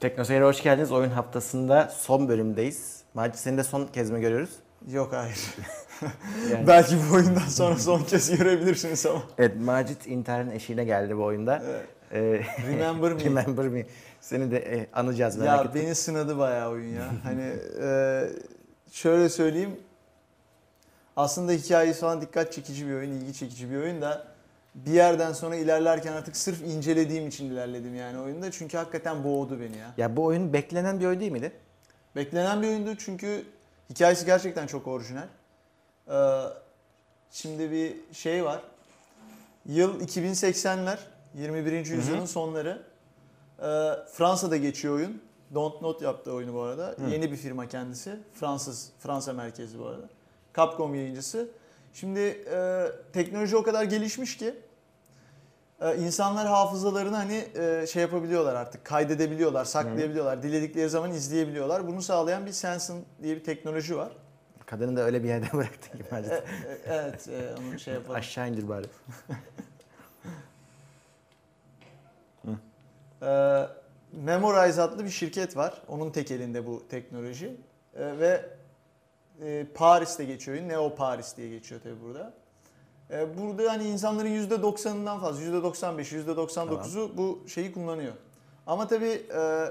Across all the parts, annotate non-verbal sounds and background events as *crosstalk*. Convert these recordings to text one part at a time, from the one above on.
Teknoseyir'e hoş geldiniz. Oyun haftasında son bölümdeyiz. Macit seni de son kez mi görüyoruz? Yok hayır. *laughs* Yani- Belki bu oyundan sonra son kez görebilirsiniz ama. Evet Macit internetin eşiğine geldi bu oyunda. Evet. Ee, Remember me. *laughs* Remember me. Seni de e, anacağız merak ya ettim. beni sınadı bayağı oyun ya. Hani e, şöyle söyleyeyim. Aslında hikayesi falan dikkat çekici bir oyun, ilgi çekici bir oyun da bir yerden sonra ilerlerken artık sırf incelediğim için ilerledim yani oyunda. Çünkü hakikaten boğdu beni ya. Ya bu oyun beklenen bir oyun değil miydi? Beklenen bir oyundu çünkü hikayesi gerçekten çok orijinal. Ee, şimdi bir şey var. Yıl 2080'ler, 21. yüzyılın sonları. Ee, Fransa'da geçiyor oyun. Don't Not yaptı oyunu bu arada. Yeni bir firma kendisi. Fransız, Fransa merkezli bu arada. Capcom yayıncısı. Şimdi e, teknoloji o kadar gelişmiş ki e, insanlar hafızalarını hani e, şey yapabiliyorlar artık kaydedebiliyorlar, saklayabiliyorlar. Diledikleri zaman izleyebiliyorlar. Bunu sağlayan bir Sensen diye bir teknoloji var. Kadını da öyle bir yerde *laughs* bıraktın ki Macit. E, e, evet, e, onu şey yapalım. Aşağı indir bari. *laughs* Ee, Memorize adlı bir şirket var. Onun tek elinde bu teknoloji. Ee, ve e, Paris'te geçiyor. Neo Paris diye geçiyor tabii burada. Ee, burada hani insanların %90'ından fazla, %95, %99'u bu şeyi kullanıyor. Ama tabii e,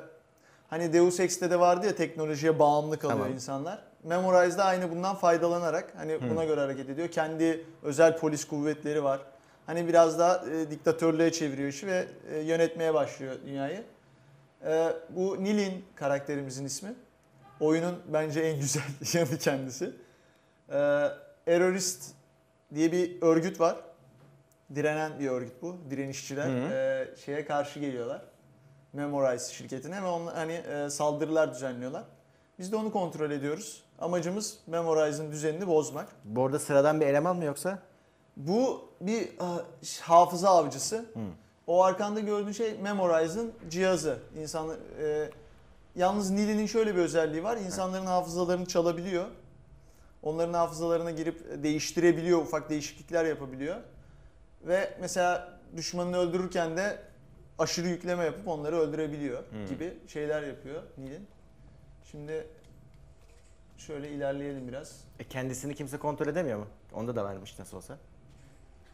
hani Deus Ex'te de vardı ya teknolojiye bağımlı kalıyor Tamam. insanlar. Memorize'da aynı bundan faydalanarak hani buna göre hareket ediyor. Kendi özel polis kuvvetleri var. Hani biraz daha e, diktatörlüğe çeviriyor işi ve e, yönetmeye başlıyor dünyayı. E, bu Nilin karakterimizin ismi. Oyunun bence en güzel *laughs* yanı kendisi. E, Errorist diye bir örgüt var. Direnen bir örgüt bu. Direnişçiler Hı hı. e, şeye karşı geliyorlar. Memorize şirketine ve onlar hani e, saldırılar düzenliyorlar. Biz de onu kontrol ediyoruz. Amacımız Memorize'ın düzenini bozmak. Bu arada sıradan bir eleman mı yoksa? Bu bir e, hafıza avcısı. O arkanda gördüğün şey Memorize'ın cihazı. İnsan e, yalnız Nili'nin şöyle bir özelliği var. İnsanların hafızalarını çalabiliyor. Onların hafızalarına girip değiştirebiliyor, ufak değişiklikler yapabiliyor. Ve mesela düşmanını öldürürken de aşırı yükleme yapıp onları öldürebiliyor gibi şeyler yapıyor Nil'in. Şimdi şöyle ilerleyelim biraz. E, kendisini kimse kontrol edemiyor mu? Onda da varmış nasıl olsa.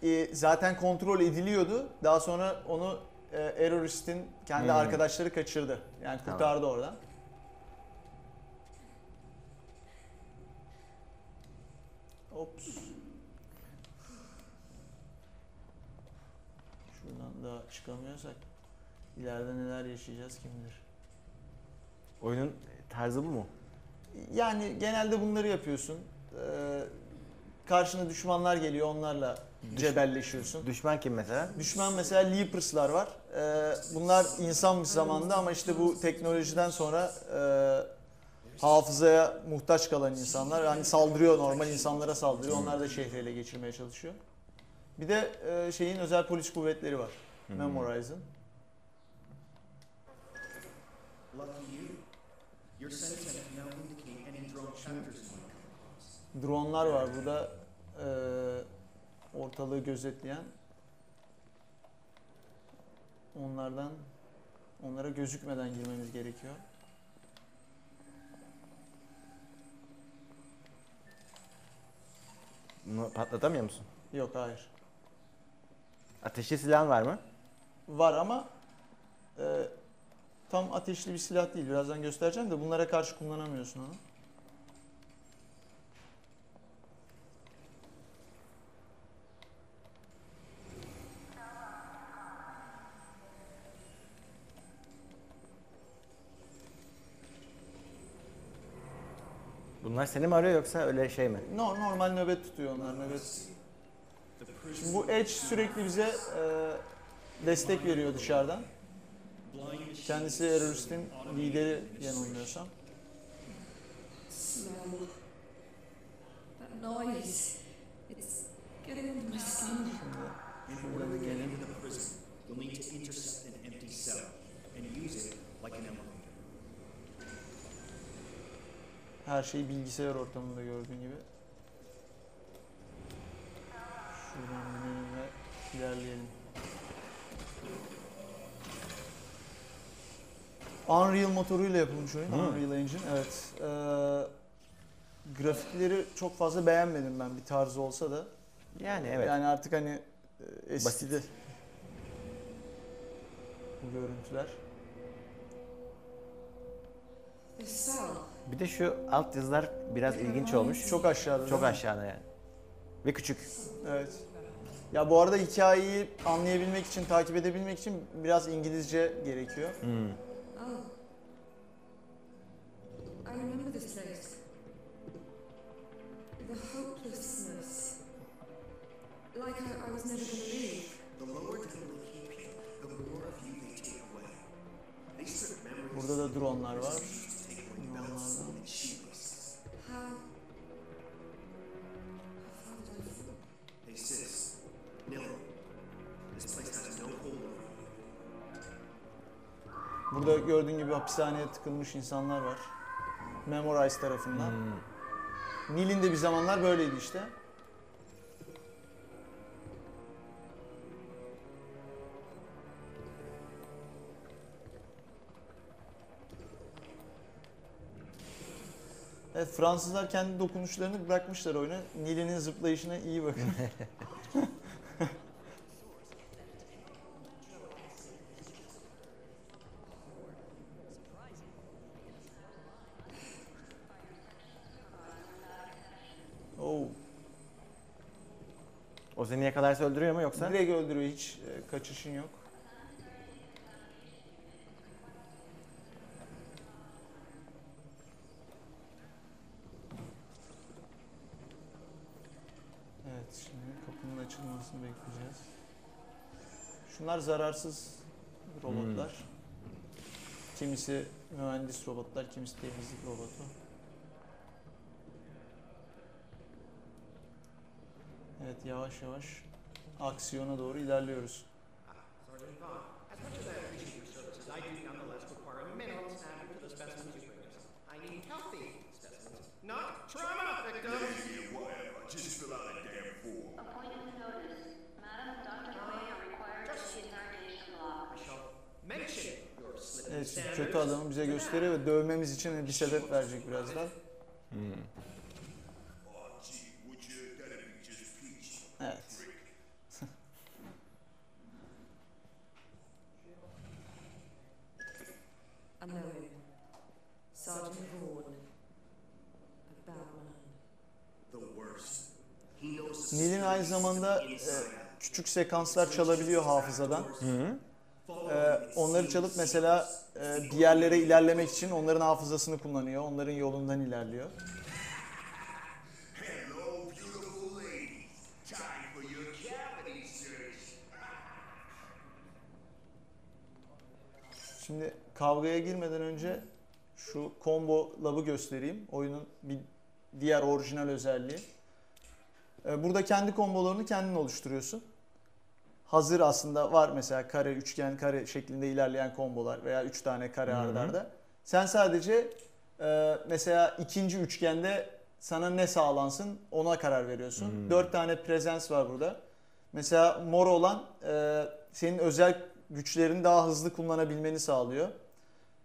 e, zaten kontrol ediliyordu. Daha sonra onu e, Errorist'in kendi Hmm. arkadaşları kaçırdı. Yani kurtardı oradan. Da çıkamıyorsak ileride neler yaşayacağız kim bilir. Oyunun tarzı bu mu? Yani genelde bunları yapıyorsun. Ee, karşına düşmanlar geliyor onlarla cebelleşiyorsun. Düşman kim mesela? Düşman mesela Leapers'lar var. Ee, bunlar insanmış zamanda ama işte bu teknolojiden sonra e, hafızaya muhtaç kalan insanlar. Yani saldırıyor normal insanlara saldırıyor. Onlar da şehri ele geçirmeye çalışıyor. Bir de e, şeyin özel polis kuvvetleri var. Memorize'ın. Lucky you. Your senses now indicate any drone chapters might come across. Dronlar var burada e, ortalığı gözetleyen. Onlardan onlara gözükmeden girmemiz gerekiyor. Bunu patlatamıyor musun? Yok hayır. Ateşli silahın var mı? Var ama e, tam ateşli bir silah değil. Birazdan göstereceğim de bunlara karşı kullanamıyorsun onu. Bunlar seni mi arıyor yoksa öyle şey mi? No, normal nöbet tutuyor onlar nöbet. Şimdi bu Edge sürekli bize e, destek veriyor dışarıdan. Kendisi Errorist'in lideri yanılmıyorsam. smell that noise. It's getting into my skin. Şurada da gelin. Into the prison, you'll need to intercept an empty cell and use it like an elevator. Her şey bilgisayar ortamında gördüğün gibi. Şuradan binelim ve ilerleyelim. Unreal motoruyla yapılmış oyun. Unreal Engine. Evet. Ee, grafikleri çok fazla beğenmedim ben bir tarzı olsa da. Yani evet. Yani artık hani e, eskidi. Bu görüntüler. Bir de şu alt yazılar biraz ilginç olmuş. Çok aşağıda. Çok değil mi? aşağıda yani. Ve küçük. Evet. Ya bu arada hikayeyi anlayabilmek için, takip edebilmek için biraz İngilizce gerekiyor. Hmm. I, I was never gonna leave. The lower down keep you, the more of you they take away. They strip memories Burada da dronlar var. to. How? How far did I fall? Hey sis, Nilla, this place has no hold over you. Burada gördüğün gibi hapishaneye tıkılmış insanlar var. Memorize tarafından. Hmm. Nil'in de bir zamanlar böyleydi işte. Evet Fransızlar kendi dokunuşlarını bırakmışlar oyuna. Nil'in zıplayışına iyi bakın. *laughs* oh. O seni yakalarsa öldürüyor mu yoksa? Direkt öldürüyor hiç e, kaçışın yok. Evet şimdi kapının açılmasını bekleyeceğiz. Şunlar zararsız robotlar. Kimisi mühendis robotlar, kimisi temizlik robotu. Evet yavaş yavaş aksiyona doğru ilerliyoruz. Evet standards. kötü adamı bize gösteriyor ve dövmemiz için bir sebep verecek birazdan. Hmm. Evet. I know him. Sergeant Vaughan. A bad man. The worst. He knows the Nil'in aynı zamanda e, küçük sekanslar çalabiliyor hafızadan. Hı. E, onları çalıp mesela e, bir yerlere ilerlemek için onların hafızasını kullanıyor. Onların yolundan ilerliyor. Şimdi kavgaya girmeden önce şu combo lab'ı göstereyim. Oyunun bir diğer orijinal özelliği. Ee, Burada kendi kombolarını kendin oluşturuyorsun. Hazır aslında var mesela kare, üçgen, kare şeklinde ilerleyen kombolar veya üç tane kare Hı hı. arda arda. Sen sadece e, mesela ikinci üçgende sana ne sağlansın ona karar veriyorsun. Hmm. Dört tane presens var burada. Mesela mor olan e, senin özel güçlerini daha hızlı kullanabilmeni sağlıyor.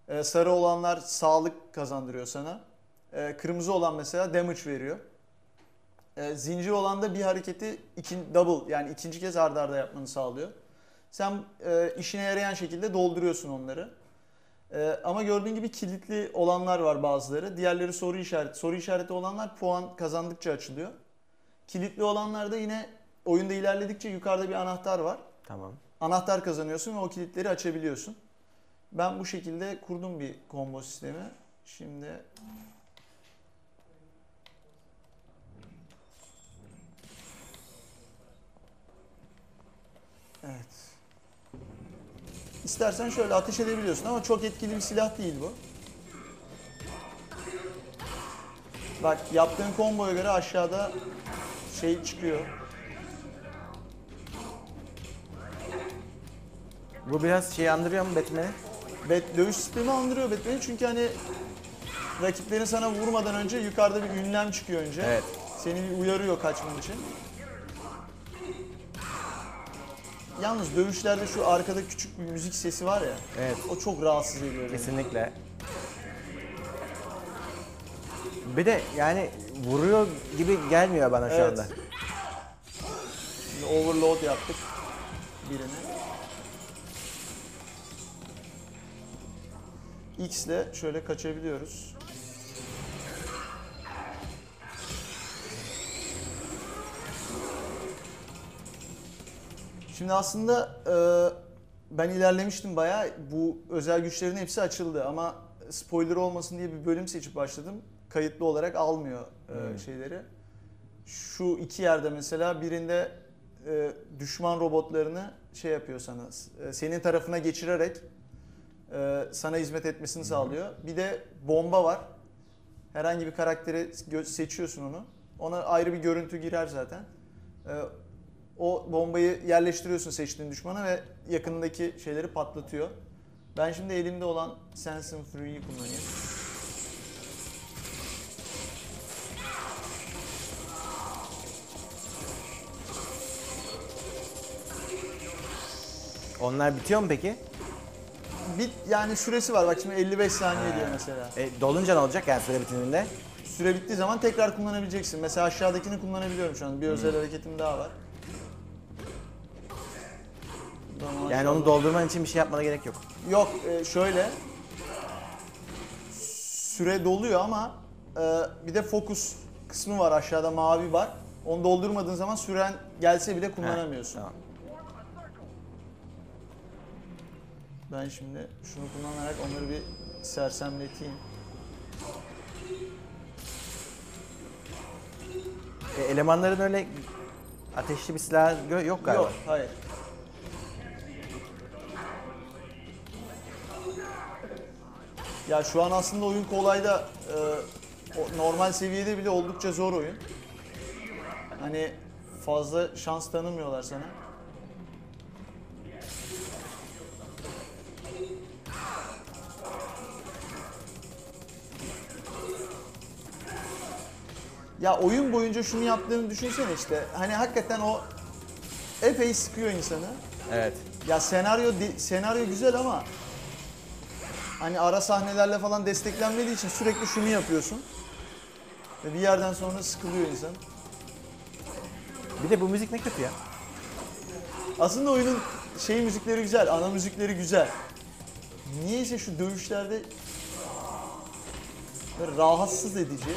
E, sarı olanlar sağlık kazandırıyor sana. E, kırmızı olan mesela damage veriyor. E, zincir olan da bir hareketi iki, double yani ikinci kez arda arda yapmanı sağlıyor. Sen e, işine yarayan şekilde dolduruyorsun onları. E, ama gördüğün gibi kilitli olanlar var bazıları. Diğerleri soru işareti. Soru işareti olanlar puan kazandıkça açılıyor. Kilitli olanlar da yine oyunda ilerledikçe yukarıda bir anahtar var. Tamam. Anahtar kazanıyorsun ve o kilitleri açabiliyorsun. Ben bu şekilde kurdum bir combo sistemi. Şimdi Evet. İstersen şöyle ateş edebiliyorsun ama çok etkili bir silah değil bu. Bak yaptığın komboya göre aşağıda şey çıkıyor. Bu biraz şey andırıyor mu Batman'i? Bet, dövüş sistemi andırıyor Batman'i çünkü hani rakiplerin sana vurmadan önce yukarıda bir ünlem çıkıyor önce. Evet. Seni bir uyarıyor kaçman için. Yalnız dövüşlerde şu arkada küçük bir müzik sesi var ya. Evet. O çok rahatsız ediyor beni. Kesinlikle. Bir de yani vuruyor gibi gelmiyor bana şu Evet. anda. Şimdi overload yaptık birini. X ile şöyle kaçabiliyoruz. Şimdi aslında e, ben ilerlemiştim bayağı. Bu özel güçlerin hepsi açıldı ama spoiler olmasın diye bir bölüm seçip başladım. Kayıtlı olarak almıyor e, şeyleri. Şu iki yerde mesela birinde e, düşman robotlarını şey yapıyor sana, e, senin tarafına geçirerek e, sana hizmet etmesini sağlıyor. Bir de bomba var. Herhangi bir karakteri seçiyorsun onu. Ona ayrı bir görüntü girer zaten. E, o bombayı yerleştiriyorsun seçtiğin düşmana ve yakındaki şeyleri patlatıyor. Ben şimdi elimde olan Sense Fury'yi kullanayım. Onlar bitiyor mu peki? Bit yani süresi var. Bak şimdi 55 saniye diyor mesela. E, dolunca ne olacak yani süre bitiminde? Süre bittiği zaman tekrar kullanabileceksin. Mesela aşağıdakini kullanabiliyorum şu an. Bir özel hareketim daha var. Tamam, Yani onu doldurman için bir şey yapmana gerek yok. Yok e, şöyle. Süre doluyor ama e, bir de fokus kısmı var aşağıda mavi var. Onu doldurmadığın zaman süren gelse bile kullanamıyorsun. Tamam. Ben şimdi şunu kullanarak onları bir sersemleteyim. E, elemanların öyle ateşli bir silah gö- yok galiba. Yok, hayır. Ya şu an aslında oyun kolayda e, normal seviyede bile oldukça zor oyun. Hani fazla şans tanımıyorlar sana. Ya oyun boyunca şunu yaptığını düşünsene işte. Hani hakikaten o epey sıkıyor insanı. Evet. Ya senaryo senaryo güzel ama hani ara sahnelerle falan desteklenmediği için sürekli şunu yapıyorsun. Ve bir yerden sonra sıkılıyor insan. Bir de bu müzik ne kötü ya. Aslında oyunun şey müzikleri güzel, ana müzikleri güzel. Niyeyse şu dövüşlerde böyle rahatsız edici.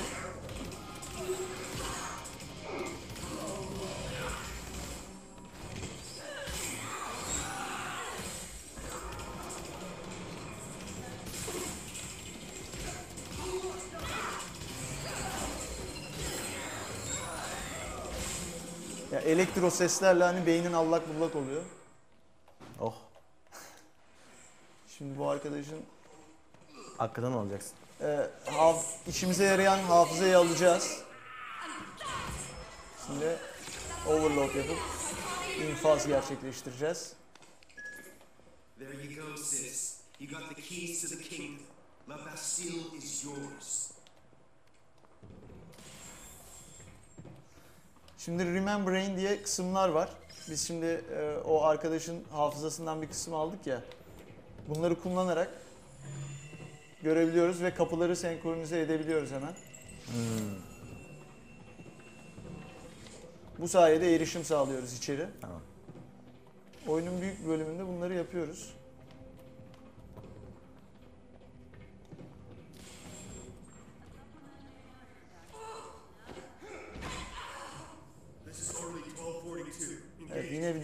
Ya elektro seslerle hani beynin allak bullak oluyor. Oh. Şimdi bu arkadaşın Hakkında ne olacaksın? e, haf- işimize yarayan hafızayı alacağız. Şimdi overload yapıp infaz gerçekleştireceğiz. There you go, sis. You got the keys to the kingdom. La Bastille is yours. Şimdi Remembrain diye kısımlar var. Biz şimdi e, o arkadaşın hafızasından bir kısım aldık ya. Bunları kullanarak görebiliyoruz ve kapıları senkronize edebiliyoruz hemen. Bu sayede erişim sağlıyoruz içeri. Tamam. Oyunun büyük bölümünde bunları yapıyoruz.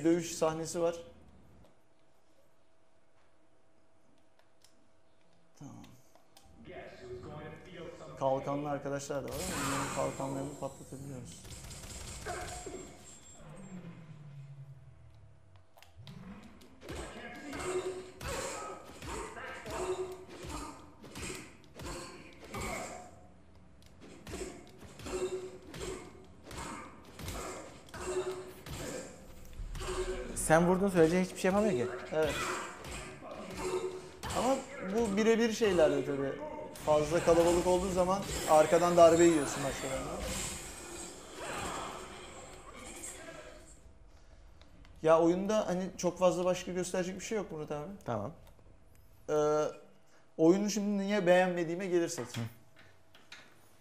Dövüş sahnesi var. Tamam. Kalkanlı arkadaşlar da var ama kalkanlarını patlatabiliyoruz. Sen vurduğun sürece hiçbir şey yapamıyor ki. Evet. Ama bu birebir şeylerde tabii. Fazla kalabalık olduğu zaman arkadan darbe yiyorsun başkalarına. Ya oyunda hani çok fazla başka gösterecek bir şey yok Murat abi. Tamam. Ee, oyunu şimdi niye beğenmediğime gelirsek.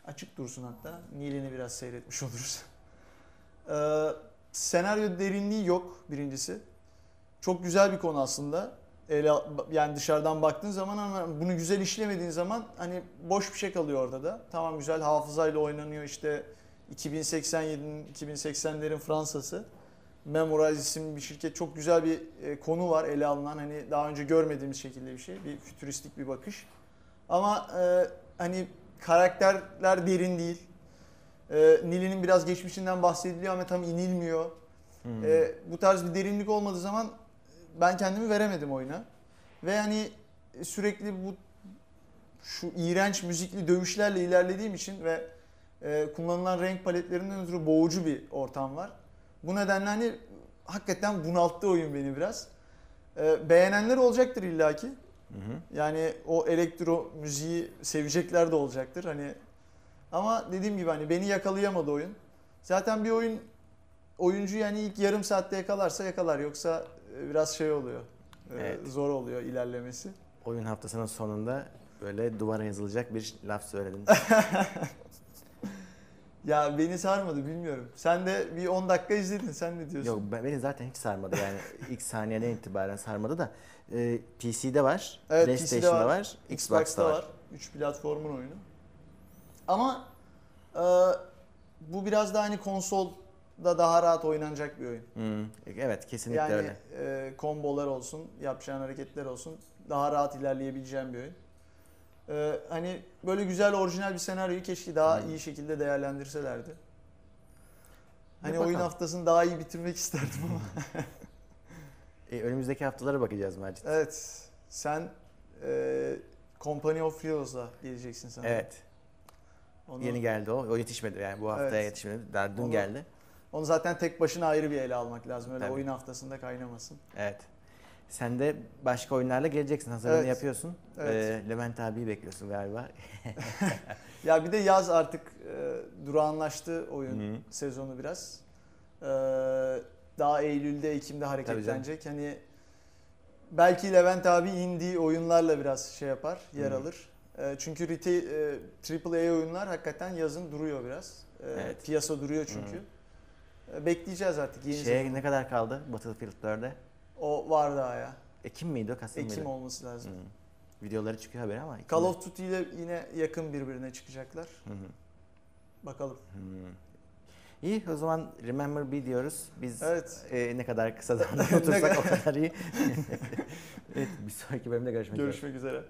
Açık dursun hatta. Nil'ini biraz seyretmiş oluruz. Ee, senaryo derinliği yok birincisi. Çok güzel bir konu aslında. Ele, yani dışarıdan baktığın zaman ama bunu güzel işlemediğin zaman hani boş bir şey kalıyor orada da. Tamam güzel hafızayla oynanıyor işte 2087'nin 2080'lerin Fransa'sı. Memorize isimli bir şirket çok güzel bir e, konu var ele alınan hani daha önce görmediğimiz şekilde bir şey. Bir fütüristik bir bakış. Ama e, hani karakterler derin değil. E, Nili'nin biraz geçmişinden bahsediliyor ama tam inilmiyor. Hmm. E, bu tarz bir derinlik olmadığı zaman ben kendimi veremedim oyuna. Ve hani sürekli bu şu iğrenç müzikli dövüşlerle ilerlediğim için ve e, kullanılan renk paletlerinden ötürü boğucu bir ortam var. Bu nedenle hani hakikaten bunalttı oyun beni biraz. E, beğenenler olacaktır illaki. Hı hı. Yani o elektro müziği sevecekler de olacaktır. Hani ama dediğim gibi hani beni yakalayamadı oyun. Zaten bir oyun oyuncu yani ilk yarım saatte yakalarsa yakalar yoksa e, biraz şey oluyor. e, Evet. Zor oluyor ilerlemesi. Oyun haftasının sonunda böyle duvara yazılacak bir laf söyledin. *laughs* Ya beni sarmadı bilmiyorum. Sen de bir 10 dakika izledin. Sen ne diyorsun? Yok ben- beni zaten hiç sarmadı yani *laughs* ilk saniyeden itibaren sarmadı da e, PC'de var, Evet, PlayStation'da PC'de var, var, Xbox'ta var. 3 platformun oyunu. Ama e, bu biraz daha hani konsolda daha rahat oynanacak bir oyun. Hmm, Evet kesinlikle yani öyle. e, kombolar olsun, yapacağın hareketler olsun daha rahat ilerleyebileceğin bir oyun. E, hani böyle güzel orijinal bir senaryoyu keşke daha Hmm. iyi şekilde değerlendirselerdi. Hani oyun haftasını daha iyi bitirmek isterdim ama. *laughs* E, önümüzdeki haftalara bakacağız Macit. evet. Sen e, Company of Heroes'la geleceksin sen. Evet. Onu, Yeni geldi o. O yetişmedi yani bu haftaya Evet. yetişmedi. Daha dün Onu- geldi. onu zaten tek başına ayrı bir ele almak lazım. Öyle Tabii. oyun haftasında kaynamasın. Evet. Sen de başka oyunlarla geleceksin. Hazırlığını Evet. yapıyorsun. Evet. E, Levent abiyi bekliyorsun galiba. *laughs* Ya bir de yaz artık e, durağanlaştı oyun Hı. sezonu biraz. E, daha Eylül'de, Ekim'de hareketlenecek. Hani belki Levent abi indie oyunlarla biraz şey yapar, yer Hı. alır. E, çünkü retail, e, AAA oyunlar hakikaten yazın duruyor biraz. E, Evet. Piyasa duruyor çünkü. E, bekleyeceğiz artık yeni Şeye sezon. ne kadar kaldı Battlefield 4'e? O var daha ya. Ekim miydi o? Kasım Ekim mıydı? olması lazım. Hı. Videoları çıkıyor haberi ama. Call of Duty ile yine yakın birbirine çıkacaklar. Hı hı. Bakalım. Hmm. İyi o zaman Remember Be diyoruz. Biz Evet. e, ne kadar kısa *laughs* zamanda otursak o kadar- iyi. *laughs* evet bir sonraki bölümde görüşmek üzere. Görüşmek üzere.